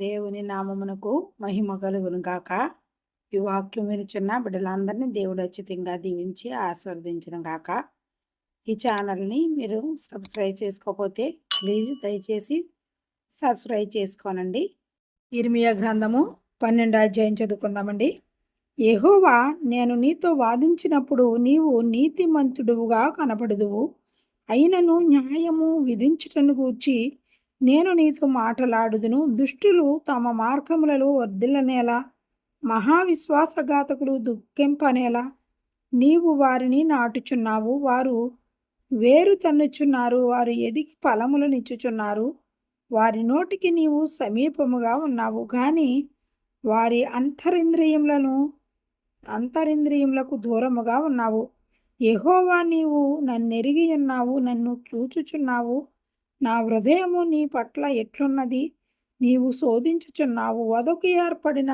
దేవుని నామమునకు మహిమ కలుగును గాక. ఈ వాక్యం వినిచున్న బిడ్డలందరినీ దేవుడు అచ్చితంగా దీవించి ఆస్వాదించడం గాక. ఈ ఛానల్ని మీరు సబ్స్క్రైబ్ చేసుకోకపోతే ప్లీజ్ దయచేసి సబ్స్క్రైబ్ చేసుకోనండి. ఇర్మియా గ్రంథము పన్నెండు అధ్యాయం చదువుకుందామండి. ఎహోవా నేను నీతో వాదించినప్పుడు నీవు నీతిమంతుడువుగా కనపడదువు. అయినను న్యాయము విధించుటను గూర్చి నేను నీతో మాటలాడుదును. దుష్టులు తమ మార్గములలో వర్ధిల్లనేలా? మహావిశ్వాసఘాతకులు దుఃఖింపనేలా? నీవు వారిని నాటుచున్నావు. వారు వేరు తన్నుచున్నారు. వారు ఎదిగి ఫలములనిచ్చుచున్నారు వారి నోటికి నీవు సమీపముగా ఉన్నావు. కానీ వారి అంతరింద్రియములను అంతరింద్రియములకు దూరముగా ఉన్నావు. ఎహోవా నీవు నన్నెరిగి ఉన్నావు. నన్ను చూచుచున్నావు. నా హృదయము నీ పట్ల ఎట్లున్నది? నీవు శోధించుచున్నావు. వదకు ఏర్పడిన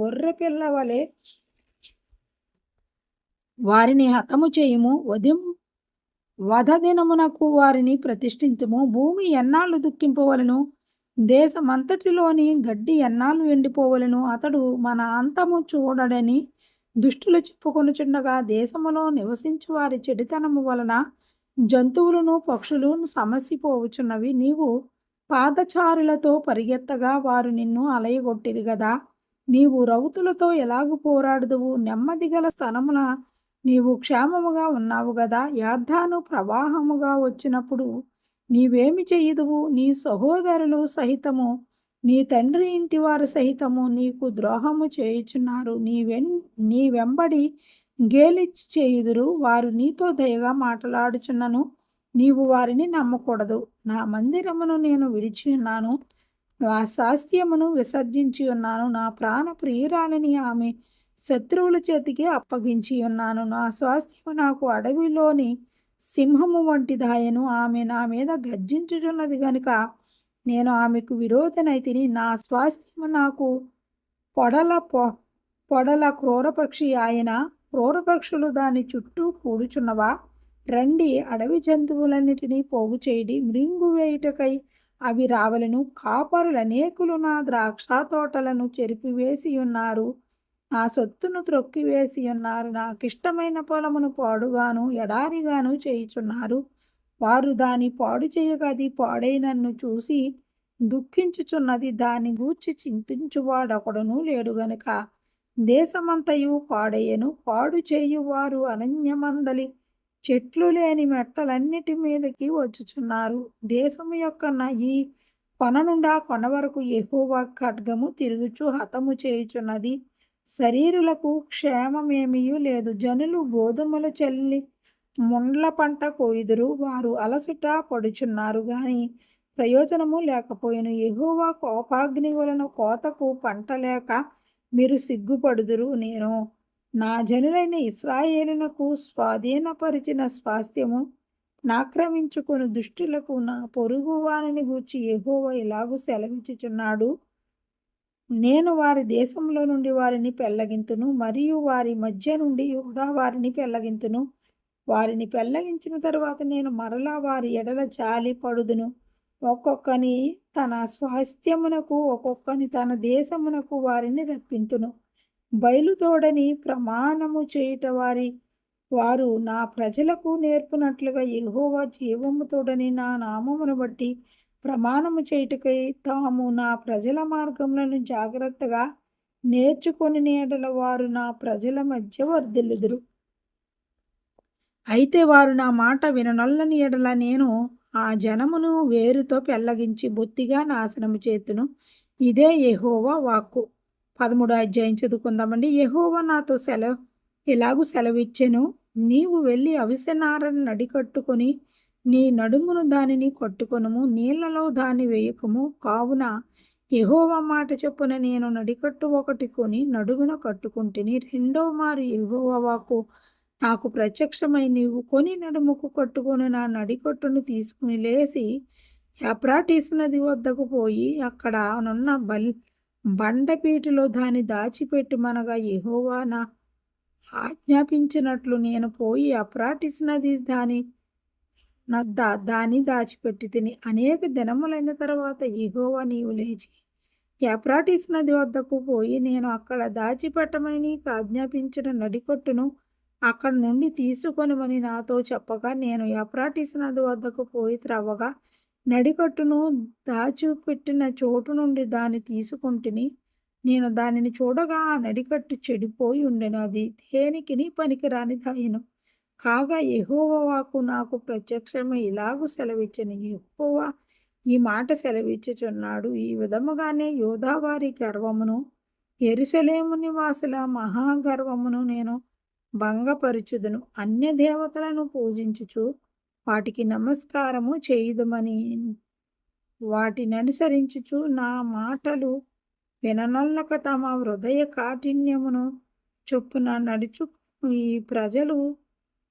గొర్రె పిల్ల వలె వారిని హతము చేయుము. వధిం వధ దినమునకు వారిని ప్రతిష్ఠించము. భూమి ఎన్నాళ్ళు దుఃఖింపవలను? దేశమంతటిలోని గడ్డి ఎన్నాళ్ళు ఎండిపోవలను? అతడు మన అంతము చూడడని దుష్టులు చెప్పుకొనుచుండగా దేశములో నివసించు వారి చెడితనము వలన జంతువులను పక్షులు సమసిపోవచున్నవి నీవు పాదచారులతో పరిగెత్తగా వారు నిన్ను అలయగొట్టిరి గదా. నీవు రౌతులతో ఎలాగు పోరాడుదువు? నెమ్మది గల స్థనమున నీవు క్షేమముగా ఉన్నావు గదా. యార్ధాను ప్రవాహముగా వచ్చినప్పుడు నీవేమి చేయదువు? నీ సహోదరులు సహితము నీ తండ్రి ఇంటి వారు సహితము నీకు ద్రోహము చేయుచున్నారు. నీ వెన్ నీ వెంబడి గేలిచ్చి చేయుదురు వారు నీతో దయగా మాట్లాడుచున్నను. నీవు వారిని నమ్మకూడదు. నా మందిరమును నేను విడిచి ఉన్నాను. నా శాస్త్యమును విసర్జించి ఉన్నాను. నా ప్రాణ ప్రియురాలని ఆమె శత్రువుల చేతికి అప్పగించి ఉన్నాను. నా స్వాస్థ్యము నాకు అడవిలోని సింహము వంటిదాయను. ఆమె నా మీద గర్జించుచున్నది గనుక నేను ఆమెకు విరోధనైతిని నా స్వాస్థ్యము నాకు పొడల పొ పొడల క్రూరపక్షి ఆయన క్రూరపక్షులు దాని చుట్టూ కూడుచున్నవా రండి అడవి జంతువులన్నిటినీ పోగు చేయడి మృంగు వేయుటకై అవి రావలను. కాపరులు అనేకులు నా ద్రాక్ష తోటలను చెరిపివేసి ఉన్నారు నా సొత్తును త్రొక్కివేసి ఉన్నారు నాకిష్టమైన పొలమును పాడుగాను ఎడారిగాను చేయుచున్నారు. వారు దాని పాడు చేయగది పాడైనన్ను పాడై నన్ను చూసి దుఃఖించుచున్నది. దాని గూర్చి చింతించువాడొకడును లేడు గనుక. దేశమంతయు పాడయ్యను పాడు చేయువారు అనన్యమందలి. చెట్లు లేని మెట్టలన్నిటి మీదకి వచ్చుచున్నారు. దేశము యొక్క ఈ కొన నుండా కొన వరకు ఎక్కువ ఖడ్గము తిరుగుచు హతము చేయుచున్నది. శరీరులకు క్షేమమేమీయూ లేదు. జనులు గోధుమలు చల్లి ముండ్ల పంట కోయుదురు. వారు అలసట పడుచున్నారు గాని ప్రయోజనము లేకపోయిన. ఎగువ కోపాగ్ని వలన కోతకు పంట లేక మీరు సిగ్గుపడుదురు. నేను నా జనులైన ఇస్రాయేలునకు స్వాధీనపరిచిన స్వాస్థ్యము నాక్రమించుకుని దుష్టులకు నా పొరుగు వారిని గూర్చి ఎహోవ ఇలాగూ సెలవించుచున్నాడు. నేను వారి దేశంలో నుండి వారిని పెళ్ళగింతును మరియు వారి మధ్య నుండి యూదా వారిని పెళ్ళగింతును. వారిని పెళ్ళగించిన తరువాత నేను మరలా వారి ఎడల జాలి పడుదును. ఒక్కొక్కని తన స్వాస్థ్యమునకు ఒక్కొక్కని తన దేశమునకు వారిని రప్పించును బయలుతోడని ప్రమాణము చేయుట వారి వారు నా ప్రజలకు నేర్పునట్లుగా ఎహోవా జీవముతోడని నా నామమును బట్టి ప్రమాణము చేయుటకై తాము నా ప్రజల మార్గములను జాగ్రత్తగా నేర్చుకొని నేడల వారు నా ప్రజల మధ్య వర్ధిల్లుదురు. అయితే వారు నా మాట విననొల్లని ఎడల నేను ఆ జనమును వేరుతో పెళ్ళగించి బొత్తిగా నాశనము చేతును. ఇదే యహోవా వాక్కు. పదమూడు అధ్యాయం చదువుకుందామండి. యహోవా నాతో సెలవు ఇలాగూ సెలవిచ్చెను. నీవు వెళ్ళి అవిసెనారని నడికట్టుకొని నీ నడుమును దానిని కొట్టుకొనుము నీళ్ళలో దాన్ని వేయకము. కావున యెహోవా మాట చొప్పున నేను నడికట్టు ఒకటి కొని నడుమున కట్టుకుంటుని రెండో మారు యెహోవా వాకు నాకు ప్రత్యక్షమై నీవు కొని నడుముకు కట్టుకొని నా నడికొట్టును తీసుకుని లేచి ఎప్రాటీస్ నది వద్దకు పోయి అక్కడ నున్న బల్ బండపీటిలో దాన్ని దాచిపెట్టుమనగా యెహోవా నా ఆజ్ఞాపించినట్లు నేను పోయి అప్రాటిస్ నది దాని దా దాన్ని దాచిపెట్టి తిని అనేక దినములైన తర్వాత ఇహోవా నీవు లేచి ఎప్రాటిస్ నది వద్దకు పోయి నేను అక్కడ దాచిపెట్టమని నీకు ఆజ్ఞాపించిన నడికొట్టును అక్కడ నుండి తీసుకొనమని నాతో చెప్పగా నేను ఎఫ్రాటిస్ నది వద్దకు పోయి త్రవ్వగా నడికట్టును దాచిపెట్టిన చోటు నుండి దాన్ని తీసుకుంటుని నేను దానిని చూడగా ఆ నడికట్టు చెడిపోయి ఉండెను. అది దేనికిని పనికిరానిదాయను కాగా ఎహోవాకు నాకు ప్రత్యక్షమై ఇలాగూ సెలవిచ్చెను. ఎహోవా ఈ మాట సెలవిచ్చుచున్నాడు. ఈ విధముగానే యోధావారి గర్వమును ఎరుసలేము నివాసుల మహాగర్వమును నేను భంగపరుచుదును. అన్య దేవతలను పూజించుచు వాటికి నమస్కారము చేయుదమని వాటిని అనుసరించుచు నా మాటలు విననొల్లక తమ హృదయ కాఠిన్యమును చొప్పున నడుచు ఈ ప్రజలు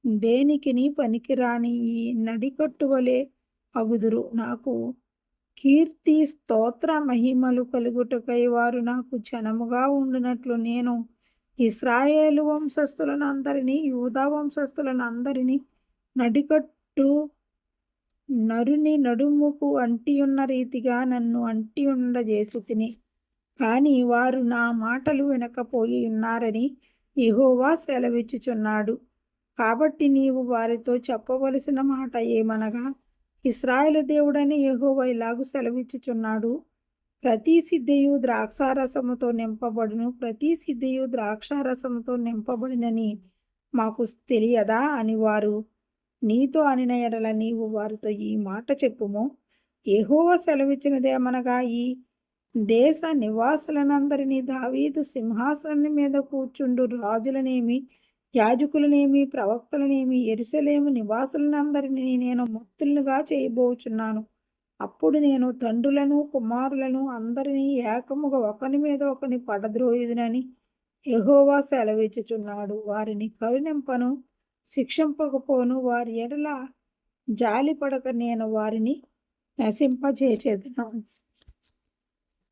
దేనికిని పనికిరాని ఈ నడికట్టువలే అగుదురు. నాకు కీర్తి స్తోత్ర మహిమలు కలుగుటకై వారు నాకు జనముగా ఉండినట్లు నేను ఇస్రాయేలు వంశస్థులను అందరినీ యూదా వంశస్థులనందరినీ నడికట్టు నరుని నడుముకు అంటి ఉన్న రీతిగా నన్ను అంటి ఉండజేసుకుని. కానీ వారు నా మాటలు వినకపోయి ఉన్నారని ఇహోవా సెలవిచ్చుచున్నాడు. కాబట్టి నీవు వారితో చెప్పవలసిన మాట ఏమనగా ఇస్రాయేల్ దేవుడని యెహోవా ఇలాగు సెలవిచ్చుచున్నాడు. ప్రతి సిద్ధయు ద్రాక్షారసముతో నింపబడును ప్రతి సిద్ధయు ద్రాక్షారసముతో నింపబడినని మాకు తెలియదా అని వారు నీతో అనిన ఎడల నీవు వారితో ఈ మాట చెప్పుము. ఎహోవ సెలవిచ్చినదేమనగా ఈ దేశ నివాసులనందరినీ దావీదు సింహాసనం మీద కూర్చుండు రాజులనేమి యాజకులనేమి ప్రవక్తలనేమి ఎరుసలేము నివాసులనందరినీ నేను ముక్తులుగా చేయబోచున్నాను. అప్పుడు నేను తండ్రులను కుమారులను అందరినీ ఏకముగా ఒకని మీద ఒకని పడద్రోయుదునని ఎహోవా సెలవిచ్చుచున్నాడు. వారిని కరుణింపను శిక్షింపకపోను వారి ఎడల జాలిపడక నేను వారిని నశింపజేసేదను.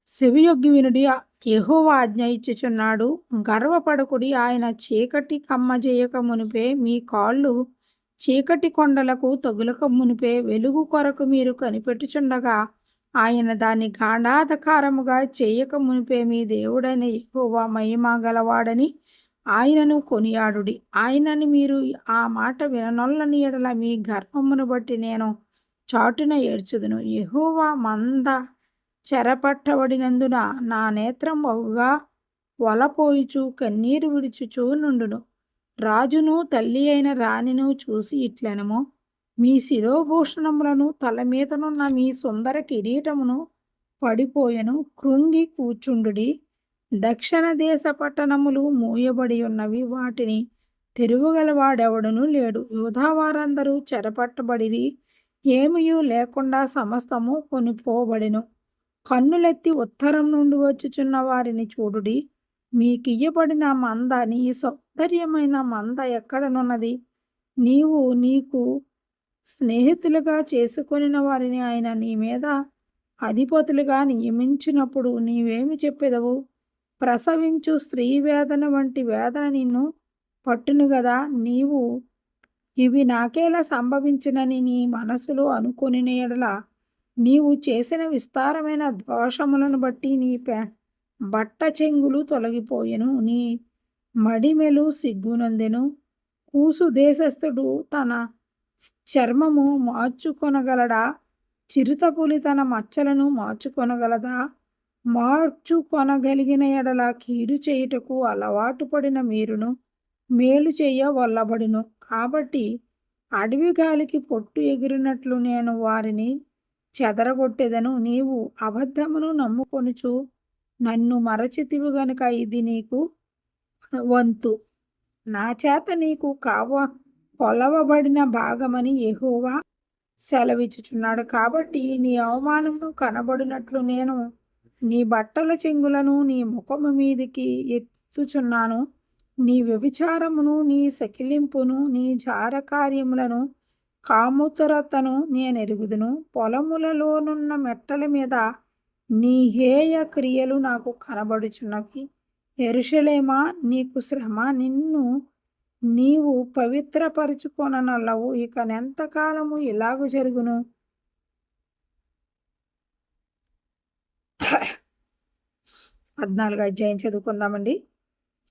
చెవియొగ్గి వినుడి యెహోవా ఆజ్ఞ ఇచ్చుచున్నాడు. గర్వపడకుడి ఆయన చీకటి కమ్మజేయక మునిపే మీ కాళ్ళు చీకటి కొండలకు తగులక మునిపే వెలుగు కొరకు మీరు కనిపెట్టుచుండగా ఆయన దాన్ని గాఢాధకారముగా చేయక మునిపే మీ దేవుడైన ఎక్కువ మహిమ గలవాడని ఆయనను కొనియాడుడి. ఆయనని మీరు ఆ మాట విననొల్లని ఎడల మీ గర్వమును బట్టి నేను చాటున ఏడ్చుదును. ఎహోవా మంద చెరపట్టబడినందున నా నేత్రం బహుగా వలపోయిచు కన్నీరు విడుచుచూ నుండును. రాజును తల్లి అయిన రాణిను చూసి ఇట్లనము మీ శిరోభూషణములను తల మీదనున్న మీ సుందర కిరీటమును పడిపోయెను కృంగి కూర్చుండుడి. దక్షిణ దేశ పట్టణములు మూయబడి ఉన్నవి వాటిని తెరువగలవాడెవడను లేడు. యోధావారందరూ చెరపట్టబడిరి ఏమియూ లేకుండా సమస్తము కొనిపోబడెను. కన్నులెత్తి ఉత్తరం నుండి వచ్చుచున్న వారిని చూడుడి. మీకియ్యబడిన మంద ఆశ్చర్యమైన మంద ఎక్కడనున్నది? నీవు నీకు స్నేహితులుగా చేసుకొనిన వారిని ఆయన నీ మీద అధిపతులుగా నియమించినప్పుడు నీవేమి చెప్పెదవు? ప్రసవించు స్త్రీ వేదన వంటి వేదన నిన్ను పట్టును గదా? నీవు ఇవి నాకేలా సంభవించినని నీ మనసులో అనుకుని ఎడల నీవు చేసిన విస్తారమైన దోషములను బట్టి నీ పె బట్ట చెంగులు తొలగిపోయెను. నీ మడిమెలు సిగ్గునందెను. కూసు దేశస్థుడు తన చర్మము మార్చుకొనగలడా? చిరుతపులి తన మచ్చలను మార్చుకొనగలదా? మార్చుకొనగలిగిన ఎడల కీడు చేయుటకు అలవాటు పడిన మీరును మేలు చేయవల్లబడును వల్లబడును. కాబట్టి అడవి గాలికి పొట్టు ఎగిరినట్లు నేను వారిని చెదరగొట్టెదను. నీవు అబద్ధమును నమ్ముకొనుచు నన్ను మరచితివి గనుక ఇది నీకు వంతు. నా చేత నీకు కావ కొలవబడిన భాగమని యెహోవా సెలవిచ్చుచున్నాడు కాబట్టి నీ అవమానము కనబడినట్లు నేను నీ బట్టల చెంగులను నీ ముఖము మీదికి ఎత్తుచున్నాను. నీ వ్యభిచారమును నీ సకిలింపును నీ జారకార్యములను కాముతరతను నేను ఎరుగుదును పొలములలోనున్న మెట్టల మీద నీ హేయ క్రియలు నాకు కనబడుచున్నవి. ఎరుషలేమా నీకు శ్రమ నిన్ను నీవు పవిత్రపరుచుకొననల్లవు ఇక నెంతకాలము ఇలాగు జరుగును? పద్నాలుగు అధ్యాయం చదువుకుందామండి.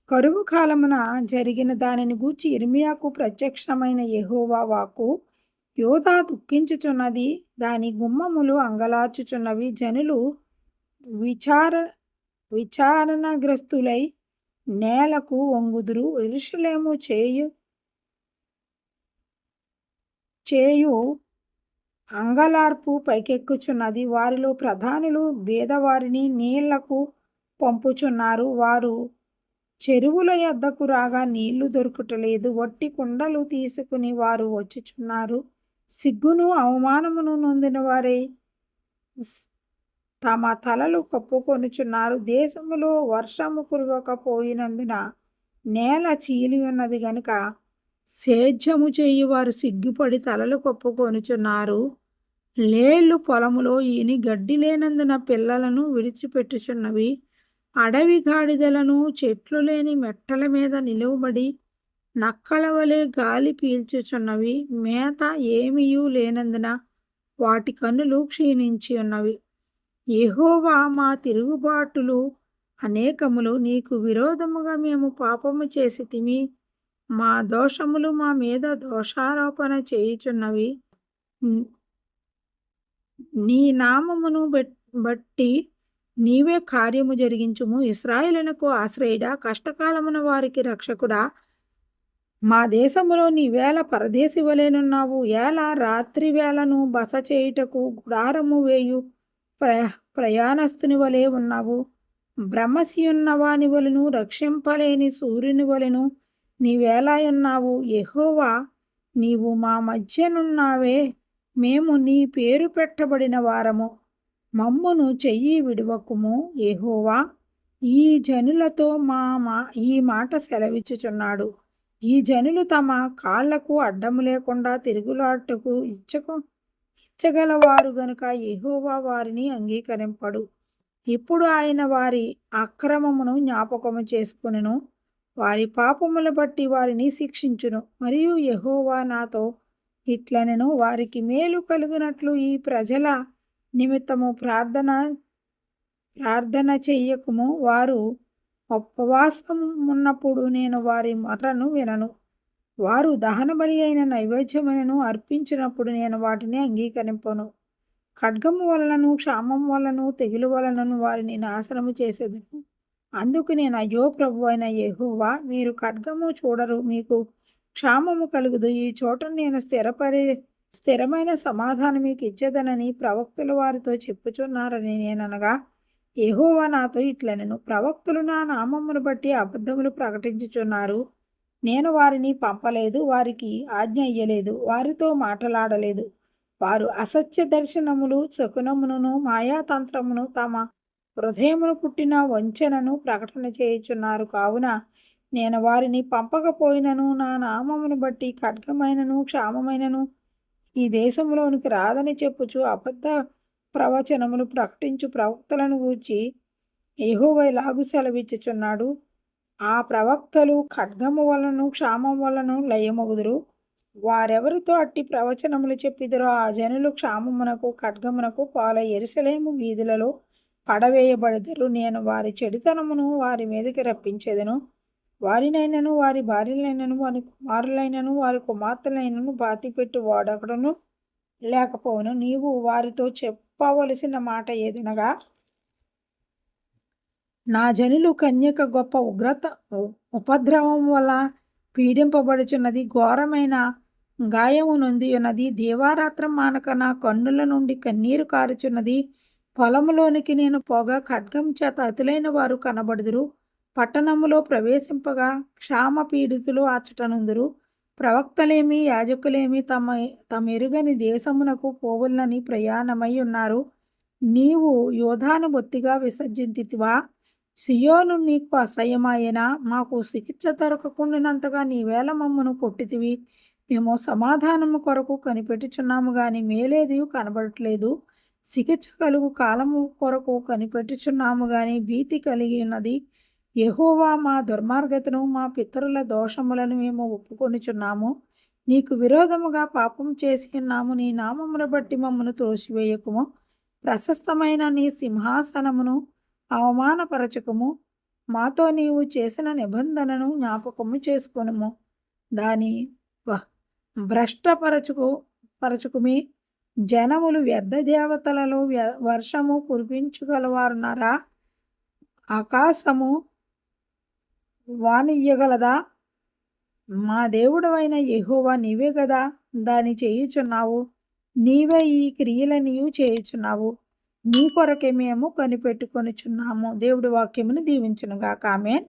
కరువు కాలమున జరిగిన దానిని గూర్చి ఇర్మియాకు ప్రత్యక్షమైన యహోవా వాకు యోధా దుఃఖించుచున్నది దాని గుమ్మములు అంగలార్చుచున్నవి జనులు విచార విచారణగ్రస్తులై నేలకు వంగుదురు ఎరుషలేము చేయు చేయు అంగలార్పు పైకెక్కుచున్నది. వారిలో ప్రధానులు బీదవారిని నీళ్ళకు పంపుచున్నారు. వారు చెరువుల యొద్దకు రాగా నీళ్ళు దొరుకుటలేదు. వట్టి కుండలు తీసుకుని వారు వచ్చుచున్నారు. సిగ్గును అవమానమును నొందిన వారే తమ తలలు కప్పుకొనుచున్నారు. దేశములో వర్షము కురవకపోయినందున నేల చీలి ఉన్నది గనుక సేద్యము చేయువారు సిగ్గుపడి తలలు కప్పుకొనుచున్నారు. లేళ్ళు పొలములో ఈని గడ్డి లేనందున పిల్లలను విడిచిపెట్టుచున్నవి. అడవి గాడిదలను చెట్లు లేని మెట్టల మీద నిలువబడి నక్కల వలె గాలి పీల్చుచున్నవి. మేత ఏమీయూ లేనందున వాటి కన్నులు క్షీణించి ఉన్నవి యెహోవా మా తిరుగుబాటులు అనేకములు నీకు విరోధముగా మేము పాపము చేసి తిమి మా దోషములు మా మీద దోషారోపణ చేయుచున్నవి. నీ నామమును బట్టి నీవే కార్యము జరిగించుము. ఇస్రాయిలకు ఆశ్రయుడా కష్టకాలమున వారికి రక్షకుడా. మా దేశములో నీవేళ పరదేశి వలెనున్నావు ఏల రాత్రి వేళను బస చేయుటకు గుడారము వేయు. ప్ర ప్రయాణస్తుని వలె ఉన్నావు. బ్రహ్మశియున్నవాని వలను వలెను రక్షింపలేని సూర్యుని వలెను నీవేలా ఉన్నావు నీవు మా మధ్యనున్నావే. మేము నీ పేరు పెట్టబడిన వారము. మమ్మును చెయ్యి విడువకుము ఏహోవా ఈ జనులతో మా మా ఈ మాట సెలవిచ్చుచున్నాడు. ఈ జనులు తమ కాళ్ళకు అడ్డము లేకుండా తిరుగులాటకు ఇచ్చకు ఇచ్చగలవారు గనుక ఎహోవా వారిని అంగీకరింపడు. ఇప్పుడు ఆయన వారి అక్రమమును జ్ఞాపకము చేసుకునెను. వారి పాపముల బట్టి వారిని శిక్షించును. మరియు యహోవా నాతో ఇట్లనెను. వారికి మేలు కలుగునట్లు ఈ ప్రజల నిమిత్తము ప్రార్థన ప్రార్థన చెయ్యకము వారు ఉపవాసం ఉన్నప్పుడు నేను వారి మొర్రను వినను. వారు దహన బలి అయిన నైవేద్యములను అర్పించినప్పుడు నేను వాటిని అంగీకరింపను. ఖడ్గము వలనను క్షామం వలన తెగులు వలనను వారిని నాశనము చేసేదను. అందుకు నేను అయ్యో ప్రభు అయిన యెహోవా మీరు ఖడ్గము చూడరు మీకు క్షామము కలుగుదు. ఈ చోట నేను స్థిరపరి స్థిరమైన సమాధానం మీకు ఇచ్చేదనని ప్రవక్తులు వారితో చెప్పుచున్నారని నేననగా ఏహోవా నాతో ఇట్లనను. ప్రవక్తులు నా నామమును బట్టి అబద్ధములు ప్రకటించుచున్నారు. నేను వారిని పంపలేదు వారికి ఆజ్ఞ ఇయ్యలేదు వారితో మాట్లాడలేదు. వారు అసత్య దర్శనములు శకునమును మాయాతంత్రమును తమ హృదయమును పుట్టిన వంచనను ప్రకటన చేయుచున్నారు. కావున నేను వారిని పంపకపోయినను నా నామమును బట్టి ఖడ్గమైనను క్షామమైనను ఈ దేశంలోనికి రాదని చెప్పుచు అబద్ధ ప్రవచనములు ప్రకటించు ప్రవక్తలను గూర్చి యెహోవా సెలవిచ్చుచున్నాడు. ఆ ప్రవక్తలు ఖడ్గము వలన క్షామం వలను లయమగుదురు. వారెవరితో అట్టి ప్రవచనములు చెప్పిదరో ఆ జనులు క్షామమునకు ఖడ్గమునకు పాల ఎరుసలేము వీధులలో పడవేయబడదరు. నేను వారి చెడుతనమును వారి మీదకి రప్పించేదను. వారినైనను వారి భార్యలైనను వారి కుమారులైనను వారి కుమార్తెలైనను బాతిపెట్టు వాడకడను లేకపోవును. నీవు వారితో చెప్పవలసిన మాట ఏదనగా నా జనులు కన్యక గొప్ప ఉగ్రత ఉపద్రవం వల్ల పీడింపబడుచున్నది ఘోరమైన గాయము నొంది ఉన్నది దేవారాత్రం మానక నా కన్నుల నుండి కన్నీరు కారుచున్నది. పొలములోనికి నేను పోగా ఖడ్గం చేత అతులైన వారు కనబడుదురు. పట్టణములో ప్రవేశింపగా క్షామ పీడితులు ఆచటనుందురు. ప్రవక్తలేమి యాజకులేమి తమ తమెరుగని దేశమునకు పోవులని ప్రయాణమై ఉన్నారు. నీవు యోధాను బొత్తిగా విసర్జింతివా? సియోను నీకు అసహ్యమాయేనా? మాకు చికిత్స దొరకకుండానంతగా నీవేళ మమ్మను కొట్టితివి. మేము సమాధానము కొరకు కనిపెట్టుచున్నాము గాని మేలేది కనబడట్లేదు. చికిత్స కలుగు కాలము కొరకు కనిపెట్టుచున్నాము గాని భీతి కలిగి ఉన్నది. ఎహోవా మా దుర్మార్గతను మా పితరుల దోషములను మేము ఒప్పుకొనుచున్నాము. నీకు విరోధముగా పాపం చేసి ఉన్నాము. నీ నామమును బట్టి మమ్మను త్రోసివేయకుము. ప్రశస్తమైన నీ సింహాసనమును అవమానపరచకము. మాతో నీవు చేసిన నిబంధనను జ్ఞాపకము చేసుకొనుము. దాని వ- భ్రష్టపరచుకు పరచుకుమి. జనములు వ్యర్థ దేవతలలో వ్య- వర్షము కురిపించగలవారున్నారా? ఆకాశము వానియ్యగలదా మా దేవుడు అయిన ఎహోవా నీవే కదా దాన్ని చేయుచున్నావు. నీవే ఈ క్రియలనియు చేయుచున్నావు. నీ కొరకే మేము కనిపెట్టుకొనిచున్నాము. దేవుడి వాక్యమును దీవించునుగాక. కామెన్